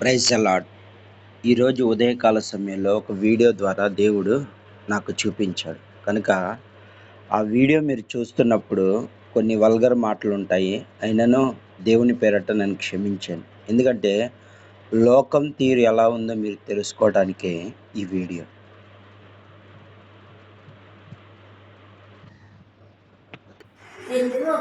Praise అలాడ్ ఈరోజు ఉదయకాల సమయంలో ఒక వీడియో ద్వారా దేవుడు నాకు చూపించాడు. కనుక ఆ వీడియో మీరు చూస్తున్నప్పుడు కొన్ని వల్గర్ మాటలు ఉంటాయి. అయినను దేవుని పేరట నన్ను క్షమించాను. ఎందుకంటే లోకం తీరు ఎలా ఉందో మీరు తెలుసుకోవడానికే ఈ వీడియో. ఎందుకు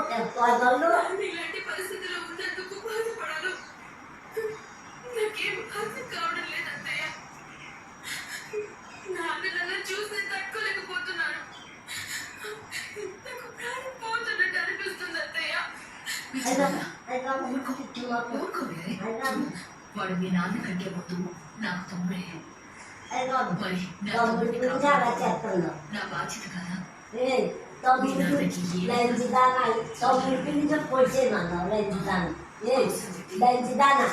వాడు మీ నాన్న కంటే ముందు నాకు తమ్ముడే మరి నా తమ్ముడి తమ్ముడిని గురించి అలా కాపాడుకోవడం చెప్తున్నావు నా బాధ్యత కదా తమ్ముడు లంచిదానా తమ్ముడి గురించి పొడిచేమన్నావు లంచిదానా లంచిదానా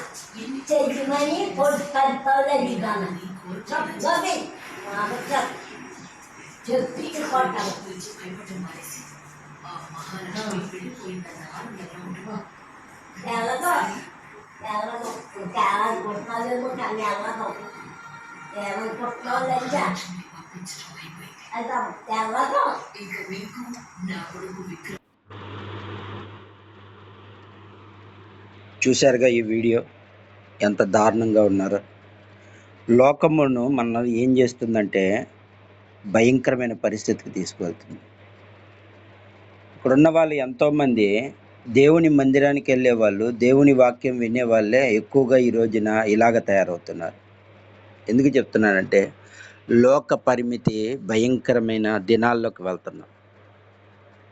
చెయ్యమని పొడి కలుపుతావు లంచిదానా గోపి చెప్పి కొట్టాలి గురించి భయపడడం మానేసి ఆ మహాలక్ష్మి వెళ్ళిపోయిందన్న కానీ అయితే చూశారుగా ఈ వీడియో? ఎంత దారుణంగా ఉన్నారో. లోకమును మన ఏం చేస్తుందంటే భయంకరమైన పరిస్థితికి తీసుకువెళ్తుంది. ఇక్కడున్న వాళ్ళు ఎంతోమంది దేవుని మందిరానికి వెళ్ళే వాళ్ళు దేవుని వాక్యం వినే వాళ్ళే ఎక్కువగా ఈ రోజున ఇలాగ తయారవుతున్నారు. ఎందుకు చెప్తున్నానంటే లోక పరిమితి భయంకరమైన దినాల్లోకి వెళ్తున్నాం.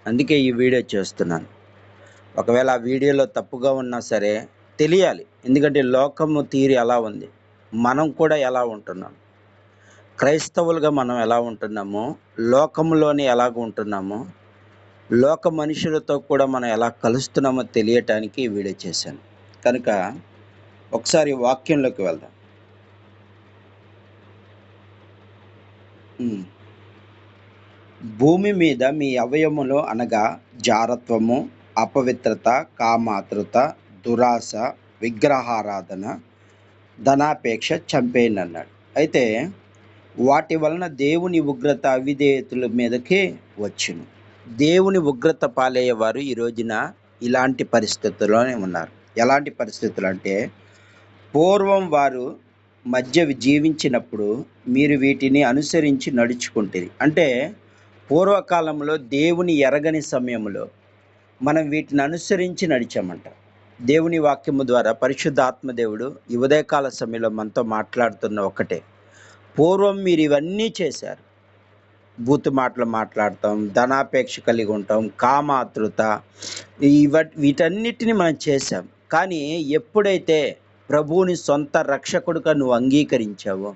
అందుకే ఈ వీడియో చేస్తున్నాను. ఒకవేళ ఆ వీడియోలో తప్పుగా ఉన్నా సరే తెలియాలి. ఎందుకంటే లోకము తీరు ఎలా ఉంది? మనం కూడా ఎలా ఉంటున్నాం క్రైస్తవులుగా మనం ఎలా ఉంటున్నామో? లోకంలోనే ఎలాగ ఉంటున్నామో? లోక మనుషులతో కూడా మనం ఎలా కలుస్తున్నామో తెలియటానికి ఈ వీడియో చేశాను. కనుక ఒకసారి వాక్యంలోకి వెళ్దాం. భూమి మీద మీ అవయములు అనగా జారత్వము అపవిత్రత కామాతృత దురాశ విగ్రహారాధన ధనాపేక్ష చంపేయండి అన్నాడు అయితే వాటి వలన దేవుని ఉగ్రత అవిధేయతల మీదకే వచ్చును. దేవుని ఉగ్రత పాలయ్యేవారు ఈ రోజున ఇలాంటి పరిస్థితుల్లోనే ఉన్నారు. ఎలాంటి పరిస్థితులు అంటే పూర్వం వారు మధ్య జీవించినప్పుడు మీరు వీటిని అనుసరించి నడుచుకుంటుంది. అంటే పూర్వకాలంలో దేవుని ఎరగని సమయంలో మనం వీటిని అనుసరించి నడిచామంట. దేవుని వాక్యము ద్వారా పరిశుద్ధాత్మ దేవుడు ఈ ఉదయకాల సమయంలో మనతో మాట్లాడుతున్న ఒకటే పూర్వం మీరు ఇవన్నీ చేశారు. బూతు మాటలు మాట్లాడతాం ధనాపేక్ష కలిగి ఉంటాం కామాతృత ఇవ వీటన్నిటిని మనం చేశాం. కానీ ఎప్పుడైతే ప్రభువుని సొంత రక్షకుడుగా నువ్వు అంగీకరించావో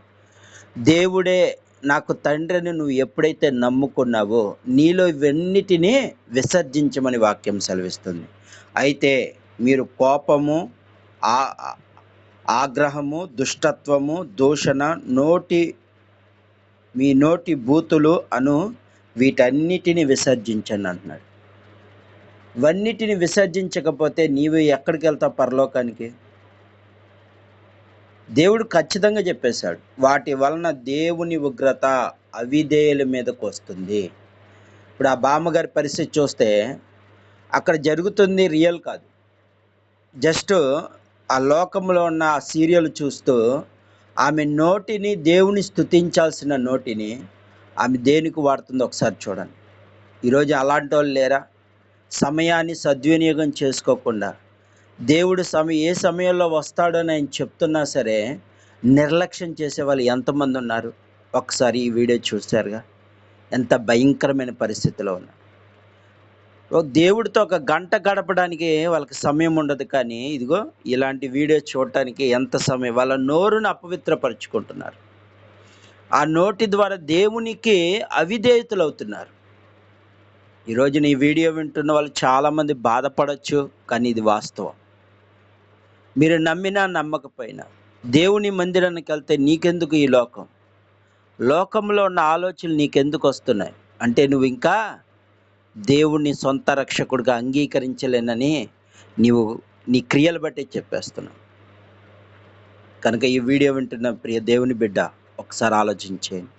దేవుడే నాకు తండ్రిని నువ్వు ఎప్పుడైతే నమ్ముకున్నావో నీలో ఇవన్నిటినీ విసర్జించమని వాక్యం సెలవిస్తుంది. అయితే మీరు కోపము ఆ ఆగ్రహము దుష్టత్వము దూషణ నోటి మీ నోటి బూతులు అను వీటన్నిటిని విసర్జించండి అంటున్నాడు. ఇవన్నిటిని విసర్జించకపోతే నీవు ఎక్కడికి వెళ్తావు పరలోకానికి? దేవుడు ఖచ్చితంగా చెప్పేశాడు వాటి వలన దేవుని ఉగ్రత అవిధేయుల మీదకు వస్తుంది. ఇప్పుడు ఆ బామ్మగారి పరిస్థితి చూస్తే అక్కడ జరుగుతుంది రియల్ కాదు. జస్ట్ ఆ లోకంలో ఉన్న ఆ సీరియల్ చూస్తూ ఆమె నోటిని దేవుని స్థుతించాల్సిన నోటిని ఆమె దేనికి వాడుతుందో ఒకసారి చూడండి. ఈరోజు అలాంటి వాళ్ళు లేరా? సమయాన్ని సద్వినియోగం చేసుకోకుండా. దేవుడు సమయం ఏ సమయంలో వస్తాడని ఆయన చెప్తున్నా సరే నిర్లక్ష్యం చేసే వాళ్ళు ఎంతమంది ఉన్నారు? ఒకసారి ఈ వీడియో చూశారుగా? ఎంత భయంకరమైన పరిస్థితిలో ఉన్నారు. దేవుడితో ఒక గంట గడపడానికి వాళ్ళకి సమయం ఉండదు కానీ ఇదిగో ఇలాంటి వీడియో చూడటానికి ఎంత సమయం? వాళ్ళ నోరును అపవిత్రపరుచుకుంటున్నారు. ఆ నోటి ద్వారా దేవునికి అవిధేయతలు అవుతున్నారు ఈరోజు నీ వీడియో వింటున్న వాళ్ళు చాలామంది బాధపడచ్చు కానీ ఇది వాస్తవం. మీరు నమ్మినా నమ్మకపోయినా దేవుని మందిరానికి వెళ్తే నీకెందుకు ఈ లోకం? లోకంలో ఉన్న ఆలోచనలు నీకెందుకు వస్తున్నాయి? అంటే నువ్వు ఇంకా దేవుణ్ణి సొంత రక్షకుడిగా అంగీకరించలేనని నీవు నీ క్రియలు బట్టి చెప్పేస్తున్నావు. కనుక ఈ వీడియో వింటున్న ప్రియ దేవుని బిడ్డ ఒకసారి ఆలోచించేయండి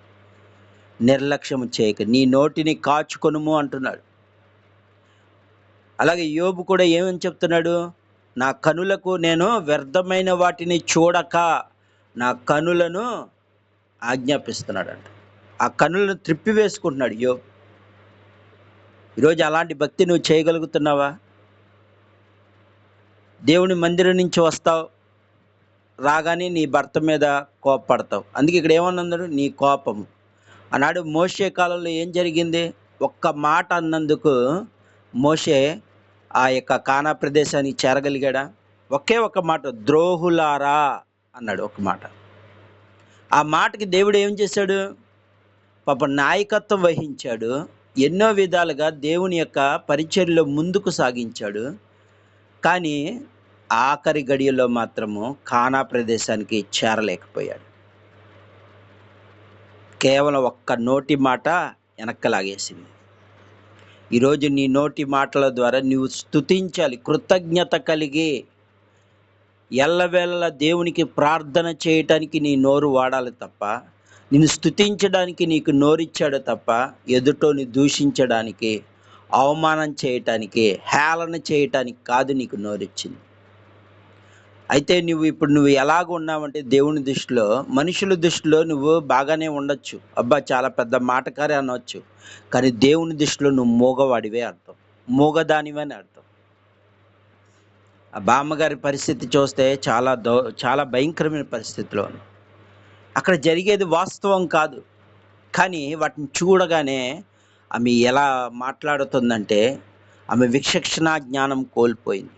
నిర్లక్ష్యం చేయక నీ నోటిని కాచుకొనుము అంటున్నాడు. అలాగే యోబు కూడా ఏమని చెప్తున్నాడు? నా కనులకు నేను వ్యర్థమైన వాటిని చూడక నా కనులను ఆజ్ఞాపిస్తున్నాడంట. ఆ కనులను త్రిప్పివేసుకుంటున్నాడు యోబు. ఈరోజు అలాంటి భక్తి నువ్వు చేయగలుగుతున్నావా? దేవుని మందిరం నుంచి వస్తావు రాగానే నీ భర్త మీద కోపపడతావు. అందుకే ఇక్కడ ఏమన్నాడు నీ కోపం ఆనాడు మోషే కాలంలో ఏం జరిగింది? ఒక్క మాట అన్నందుకు మోషే ఆ యొక్క కానా ప్రదేశానికి చేరగలిగాడా? ఒకే ఒక మాట ద్రోహులారా అన్నాడు ఒక మాట. ఆ మాటకి దేవుడు ఏం చేశాడు? పాప నాయకత్వం వహించాడు. ఎన్నో విధాలుగా దేవుని యొక్క పరిచర్లో ముందుకు సాగించాడు. కానీ ఆఖరి గడియలో మాత్రము కానా ప్రదేశానికి చేరలేకపోయాడు. కేవలం ఒక్క నోటి మాట వెనక్కలాగేసింది. ఈరోజు నీ నోటి మాటల ద్వారా నీవు స్తుతించాలి కృతజ్ఞత కలిగి ఎల్లవేళ దేవునికి ప్రార్థన చేయటానికి నీ నోరు వాడాలి తప్ప నిన్ను స్తుతించడానికి నీకు నోరిచ్చాడు తప్ప ఎదుటోని దూషించడానికి అవమానం చేయటానికి హేళన చేయటానికి కాదు నీకు నోరిచ్చింది. అయితే నువ్వు ఇప్పుడు నువ్వు ఎలాగ ఉన్నావంటే దేవుని దృష్టిలో మనుషుల దృష్టిలో నువ్వు బాగానే ఉండొచ్చు. అబ్బా చాలా పెద్ద మాటకారే అనవచ్చు కానీ దేవుని దృష్టిలో నువ్వు మూగవాడివే అర్థం. మూగదానివే అని అర్థం. ఆ బామ్మగారి పరిస్థితి చూస్తే చాలా దౌ చాలా భయంకరమైన పరిస్థితిలో ఉంది అక్కడ జరిగేది వాస్తవం కాదు. కానీ వాటిని చూడగానే ఆమె ఎలా మాట్లాడుతుందంటే ఆమె విచక్షణ జ్ఞానం కోల్పోయింది.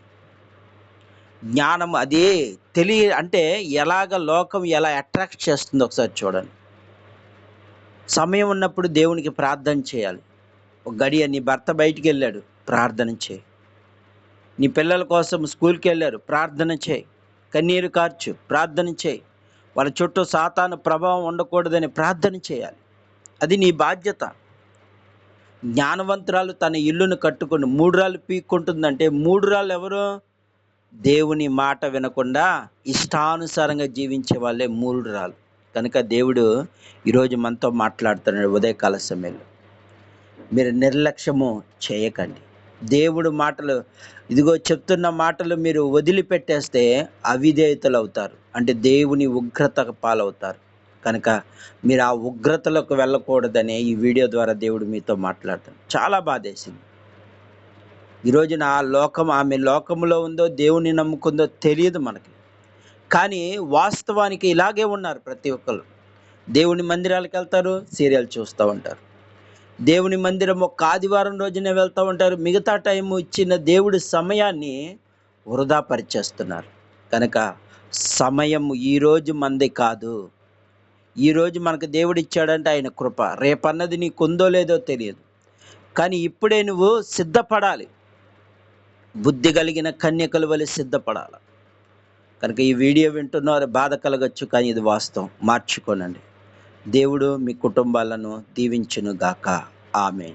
జ్ఞానం అది తెలియ అంటే ఎలాగ లోకం ఎలా అట్రాక్ట్ చేస్తుందో ఒకసారి చూడండి. సమయం ఉన్నప్పుడు దేవునికి ప్రార్థన చేయాలి. ఒక గడియ నీ భర్త బయటికి వెళ్ళాడు ప్రార్థన చేయి. నీ పిల్లల కోసం స్కూల్కి వెళ్ళారు ప్రార్థన చేయి. కన్నీరు కార్చు ప్రార్థన చేయి. వాళ్ళ చుట్టూ సాతాను ప్రభావం ఉండకూడదని ప్రార్థన చేయాలి. అది నీ బాధ్యత. జ్ఞానవంతురాలు తన ఇల్లును కట్టుకుని మూడు రాళ్ళు పీక్కుంటుందంటే మూడు రాళ్ళు ఎవరు? దేవుని మాట వినకుండా ఇష్టానుసారంగా జీవించే వాళ్ళే మూడు రాళ్ళు కనుక దేవుడు ఈరోజు మనతో మాట్లాడుతున్నాడు ఉదయకాల సమయంలో. మీరు నిర్లక్ష్యము చేయకండి. దేవుడు మాటలు ఇదిగో చెప్తున్న మాటలు మీరు వదిలిపెట్టేస్తే అవిధేయతలు అవుతారు అంటే దేవుని ఉగ్రత పాలవుతారు. కనుక మీరు ఆ ఉగ్రతలకు వెళ్ళకూడదని ఈ వీడియో ద్వారా దేవుడు మీతో మాట్లాడతాడు. చాలా బాధేసింది. ఈరోజున ఆ లోకం ఆమె లోకంలో ఉందో దేవుని నమ్ముకుందో తెలియదు మనకి. కానీ వాస్తవానికి ఇలాగే ఉన్నారు ప్రతి ఒక్కరు దేవుని మందిరాలకు వెళ్తారు సీరియల్ చూస్తూ ఉంటారు. దేవుని మందిరం ఒక ఆదివారం రోజునే వెళ్తూ ఉంటారు. మిగతా టైం ఇచ్చిన దేవుడి సమయాన్ని వృధా పరిచేస్తున్నారు కనుక సమయం ఈరోజు మంది కాదు. ఈరోజు మనకు దేవుడు ఇచ్చాడంటే ఆయన కృప. రేపన్నది నీకు ఉందో లేదో తెలియదు. కానీ ఇప్పుడే నువ్వు సిద్ధపడాలి. బుద్ధి కలిగిన కన్యకలు వలె సిద్ధపడాలి. కనుక ఈ వీడియో వింటున్నారు బాధ కలగచ్చు కానీ ఇది వాస్తవం. మార్చుకోనండి. దేవుడు మీ కుటుంబాలను దీవించును గాక ఆమె